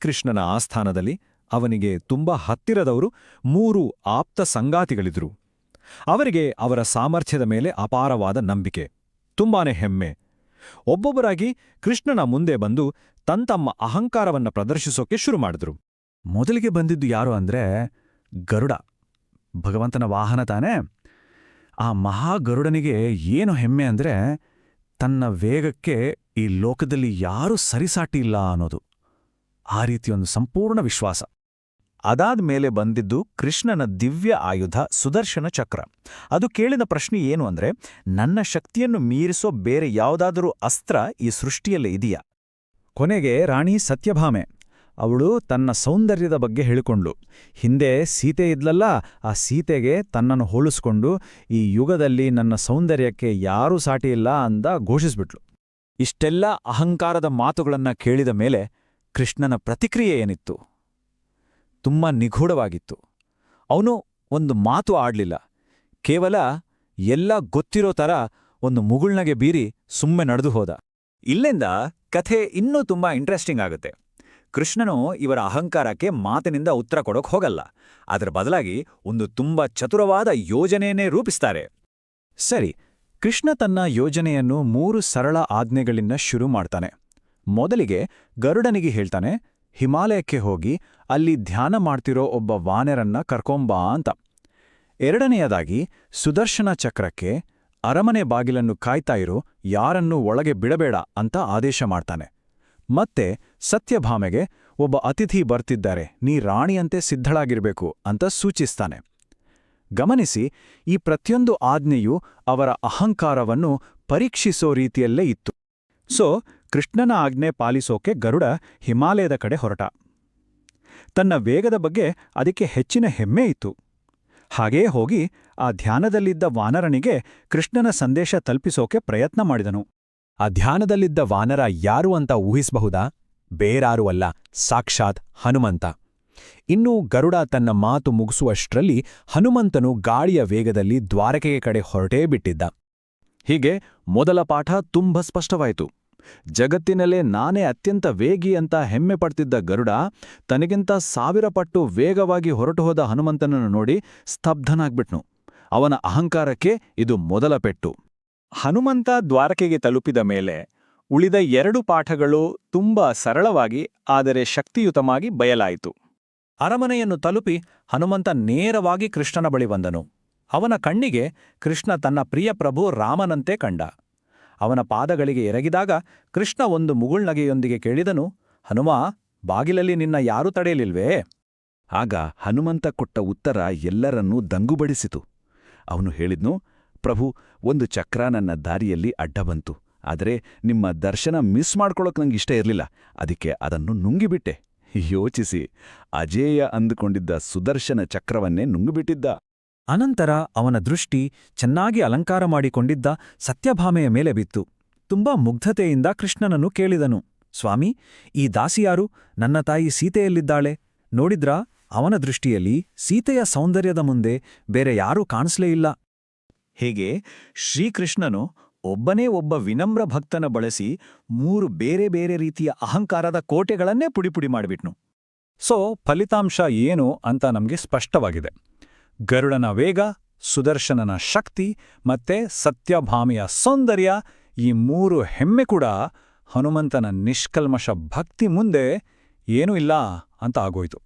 ಕೃಷ್ಣನ ಆಸ್ಥಾನದಲ್ಲಿ ಅವನಿಗೆ ತುಂಬಾ ಹತ್ತಿರದವರು ಮೂರು ಆಪ್ತ ಸಂಗಾತಿಗಳಿದ್ರು. ಅವರಿಗೆ ಅವರ ಸಾಮರ್ಥ್ಯದ ಮೇಲೆ ಅಪಾರವಾದ ನಂಬಿಕೆ, ತುಂಬಾನೇ ಹೆಮ್ಮೆ. ಒಬ್ಬೊಬ್ಬರಾಗಿ ಕೃಷ್ಣನ ಮುಂದೆ ಬಂದು ತಂತಮ್ಮ ಅಹಂಕಾರವನ್ನು ಪ್ರದರ್ಶಿಸೋಕೆ ಶುರು ಮಾಡಿದ್ರು. ಮೊದಲಿಗೆ ಬಂದಿದ್ದು ಯಾರು ಅಂದ್ರೆ ಗರುಡ. ಭಗವಂತನ ವಾಹನ ತಾನೇ. ಆ ಮಹಾಗರುಡನಿಗೆ ಏನು ಹೆಮ್ಮೆ ಅಂದ್ರೆ ತನ್ನ ವೇಗಕ್ಕೆ ಈ ಲೋಕದಲ್ಲಿ ಯಾರೂ ಸರಿಸಾಟಿ ಇಲ್ಲ ಅನ್ನೋದು. ಆ ರೀತಿಯೊಂದು ಸಂಪೂರ್ಣ ವಿಶ್ವಾಸ. ಅದಾದ ಮೇಲೆ ಬಂದಿದ್ದು ಕೃಷ್ಣನ ದಿವ್ಯ ಆಯುಧ ಸುದರ್ಶನ ಚಕ್ರ. ಅದು ಕೇಳಿದ ಪ್ರಶ್ನೆ ಏನು ಅಂದ್ರೆ, ನನ್ನ ಶಕ್ತಿಯನ್ನು ಮೀರಿಸೋ ಬೇರೆ ಯಾವುದಾದರೂ ಅಸ್ತ್ರ ಈ ಸೃಷ್ಟಿಯಲ್ಲೇ ಇದೆಯಾ? ಕೊನೆಗೆ ರಾಣಿ ಸತ್ಯಭಾಮೆ. ಅವಳು ತನ್ನ ಸೌಂದರ್ಯದ ಬಗ್ಗೆ ಹೇಳಿಕೊಂಡ್ಳು. ಹಿಂದೆ ಸೀತೆ ಇದ್ಲಲ್ಲ, ಆ ಸೀತೆಗೆ ತನ್ನನ್ನು ಹೋಲಿಸ್ಕೊಂಡು, ಈ ಯುಗದಲ್ಲಿ ನನ್ನ ಸೌಂದರ್ಯಕ್ಕೆ ಯಾರೂ ಸಾಟಿಯಿಲ್ಲ ಅಂದ ಘೋಷಿಸ್ಬಿಟ್ಲು. ಇಷ್ಟೆಲ್ಲ ಅಹಂಕಾರದ ಮಾತುಗಳನ್ನ ಕೇಳಿದ ಮೇಲೆ ಕೃಷ್ಣನ ಪ್ರತಿಕ್ರಿಯೆ ಏನಿತ್ತು? ತುಂಬಾ ನಿಗೂಢವಾಗಿತ್ತು. ಅವನು ಒಂದು ಮಾತು ಆಡ್ಲಿಲ್ಲ. ಕೇವಲ ಎಲ್ಲ ಗೊತ್ತಿರೋ ಥರ ಒಂದು ಮುಗುಳ್ನಗೆ ಬೀರಿ ಸುಮ್ಮನೆ ನಡೆದು ಹೋದ. ಇಲ್ಲಿಂದ ಕಥೆ ಇನ್ನೂ ತುಂಬಾ ಇಂಟ್ರೆಸ್ಟಿಂಗ್ ಆಗುತ್ತೆ. ಕೃಷ್ಣನು ಇವರ ಅಹಂಕಾರಕ್ಕೆ ಮಾತಿನಿಂದ ಉತ್ತರ ಕೊಡೋಕೆ ಹೋಗಲ್ಲ. ಅದರ ಬದಲಾಗಿ ಒಂದು ತುಂಬಾ ಚತುರವಾದ ಯೋಜನೆಯನ್ನೇ ರೂಪಿಸ್ತಾರೆ. ಸರಿ, ಕೃಷ್ಣ ತನ್ನ ಯೋಜನೆಯನ್ನು ಮೂರು ಸರಳ ಆಜ್ಞೆಗಳಿಂದ ಶುರು ಮಾಡ್ತಾನೆ. ಮೊದಲಿಗೆ ಗರುಡನಿಗೆ ಹೇಳ್ತಾನೆ, ಹಿಮಾಲಯಕ್ಕೆ ಹೋಗಿ ಅಲ್ಲಿ ಧ್ಯಾನ ಮಾಡ್ತಿರೋ ಒಬ್ಬ ವಾನೆರನ್ನ ಕರ್ಕೊಂಬಾ ಅಂತ. ಎರಡನೆಯದಾಗಿ, ಸುದರ್ಶನ ಚಕ್ರಕ್ಕೆ ಅರಮನೆ ಬಾಗಿಲನ್ನು ಕಾಯ್ತಾ ಇರೋ, ಯಾರನ್ನೂ ಒಳಗೆ ಬಿಡಬೇಡ ಅಂತ ಆದೇಶ ಮಾಡ್ತಾನೆ. ಮತ್ತೆ, ಸತ್ಯಭಾಮೆಗೆ, ಒಬ್ಬ ಅತಿಥಿ ಬರ್ತಿದ್ದಾರೆ, ನೀ ರಾಣಿಯಂತೆ ಸಿದ್ಧಳಾಗಿರಬೇಕು ಅಂತ ಸೂಚಿಸ್ತಾನೆ. ಗಮನಿಸಿ, ಈ ಪ್ರತಿಯೊಂದು ಆಜ್ಞೆಯು ಅವರ ಅಹಂಕಾರವನ್ನು ಪರೀಕ್ಷಿಸೋ ರೀತಿಯಲ್ಲೇ ಇತ್ತು. ಸೊ ಕೃಷ್ಣನ ಆಜ್ಞೆ ಪಾಲಿಸೋಕೆ ಗರುಡ ಹಿಮಾಲಯದ ಕಡೆ ಹೊರಟ. ತನ್ನ ವೇಗದ ಬಗ್ಗೆ ಅದಕ್ಕೆ ಹೆಚ್ಚಿನ ಹೆಮ್ಮೆ ಇತ್ತು. ಹಾಗೇ ಹೋಗಿ ಆ ಧ್ಯಾನದಲ್ಲಿದ್ದ ವಾನರನಿಗೆ ಕೃಷ್ಣನ ಸಂದೇಶ ತಲುಪಿಸೋಕೆ ಪ್ರಯತ್ನ ಮಾಡಿದನು. ಆ ಧ್ಯಾನದಲ್ಲಿದ್ದ ವಾನರ ಯಾರು ಅಂತ ಊಹಿಸಬಹುದಾ? ಬೇರಾರೂ ಅಲ್ಲ, ಸಾಕ್ಷಾತ್ ಹನುಮಂತ. ಇನ್ನು ಗರುಡ ತನ್ನ ಮಾತು ಮುಗಿಸುವಷ್ಟರಲ್ಲಿ ಹನುಮಂತನು ಗಾಳಿಯ ವೇಗದಲ್ಲಿ ದ್ವಾರಕೆಯ ಕಡೆ ಹೊರಟೇ ಬಿಟ್ಟಿದ್ದ. ಹೀಗೆ ಮೊದಲ ಪಾಠ ತುಂಬ ಸ್ಪಷ್ಟವಾಯಿತು. ಜಗತ್ತಿನಲ್ಲೇ ನಾನೇ ಅತ್ಯಂತ ವೇಗಿ ಅಂತ ಹೆಮ್ಮೆ ಪಡ್ತಿದ್ದ ಗರುಡ ತನಗಿಂತ ಸಾವಿರ ಪಟ್ಟು ವೇಗವಾಗಿ ಹೊರಟು ಹೋದ ಹನುಮಂತನನ್ನು ನೋಡಿ ಸ್ತಬ್ಧನಾಗ್ಬಿಟ್ನು. ಅವನ ಅಹಂಕಾರಕ್ಕೆ ಇದು ಮೊದಲ ಪೆಟ್ಟು. ಹನುಮಂತ ದ್ವಾರಕೆಗೆ ತಲುಪಿದ ಮೇಲೆ ಉಳಿದ ಎರಡು ಪಾಠಗಳು ತುಂಬಾ ಸರಳವಾಗಿ, ಆದರೆ ಶಕ್ತಿಯುತವಾಗಿ ಬಯಲಾಯಿತು. ಅರಮನೆಯನ್ನು ತಲುಪಿ ಹನುಮಂತ ನೇರವಾಗಿ ಕೃಷ್ಣನ ಬಳಿ ಬಂದನು. ಅವನ ಕಣ್ಣಿಗೆ ಕೃಷ್ಣ ತನ್ನ ಪ್ರಿಯ ಪ್ರಭು ರಾಮನಂತೆ ಕಂಡ. ಅವನ ಪಾದಗಳಿಗೆ ಎರಗಿದಾಗ ಕೃಷ್ಣ ಒಂದು ಮುಗುಳ್ನಗೆಯೊಂದಿಗೆ ಕೇಳಿದನು, ಹನುಮ, ಬಾಗಿಲಲ್ಲಿ ನಿನ್ನ ಯಾರೂ ತಡೆಯಲಿಲ್ವೇ? ಆಗ ಹನುಮಂತ ಕೊಟ್ಟ ಉತ್ತರ ಎಲ್ಲರನ್ನೂ ದಂಗುಬಡಿಸಿತು. ಅವನು ಹೇಳಿದ್ನು, ಪ್ರಭು, ಒಂದು ಚಕ್ರ ನನ್ನ ದಾರಿಯಲ್ಲಿ ಅಡ್ಡ ಬಂತು. ಆದರೆ ನಿಮ್ಮ ದರ್ಶನ ಮಿಸ್ ಮಾಡ್ಕೊಳ್ಳೋಕೆ ನಂಗೆ ಇಷ್ಟ ಇರಲಿಲ್ಲ. ಅದಕ್ಕೆ ಅದನ್ನು ನುಂಗಿಬಿಟ್ಟೆ. ಯೋಚಿಸಿ, ಅಜೇಯ ಅಂದುಕೊಂಡಿದ್ದ ಸುದರ್ಶನ ಚಕ್ರವನ್ನೇ ನುಂಗಿಬಿಟ್ಟಿದ್ದ. ಅನಂತರ ಅವನ ದೃಷ್ಟಿ ಚೆನ್ನಾಗಿ ಅಲಂಕಾರ ಮಾಡಿಕೊಂಡಿದ್ದ ಸತ್ಯಭಾಮೆಯ ಮೇಲೆ ಬಿತ್ತು. ತುಂಬಾ ಮುಗ್ಧತೆಯಿಂದ ಕೃಷ್ಣನನ್ನು ಕೇಳಿದನು. ಸ್ವಾಮಿ, ಈ ದಾಸಿಯಾರು ನನ್ನ ತಾಯಿ ಸೀತೆಯಲ್ಲಿದ್ದಾಳೆ. ನೋಡಿದ್ರಾ? ಅವನ ದೃಷ್ಟಿಯಲ್ಲಿ ಸೀತೆಯ ಸೌಂದರ್ಯದ ಮುಂದೆ ಬೇರೆ ಯಾರೂ ಕಾಣಿಸ್ಲೇ ಇಲ್ಲ. ಹೇಗೆ ಶ್ರೀಕೃಷ್ಣನು ಒಬ್ಬನೇ ಒಬ್ಬ ವಿನಮ್ರ ಭಕ್ತನ ಬಳಸಿ ಮೂರು ಬೇರೆ ಬೇರೆ ರೀತಿಯ ಅಹಂಕಾರದ ಕೋಟೆಗಳನ್ನೇ ಪುಡಿಪುಡಿ ಮಾಡಿಬಿಟ್ನು. ಸೊ, ಫಲಿತಾಂಶ ಏನು ಅಂತ ನಮಗೆ ಸ್ಪಷ್ಟವಾಗಿದೆ. ಗರುಡನ ವೇಗ, ಸುದರ್ಶನನ ಶಕ್ತಿ ಮತ್ತೆ ಸತ್ಯಭಾಮಿಯ ಸೌಂದರ್ಯ ಈ ಮೂರು ಹೆಮ್ಮೆ ಕೂಡ ಹನುಮಂತನ ನಿಷ್ಕಲ್ಮಶ ಭಕ್ತಿ ಮುಂದೆ ಏನೂ ಇಲ್ಲ ಅಂತ ಆಗೋಯ್ತು.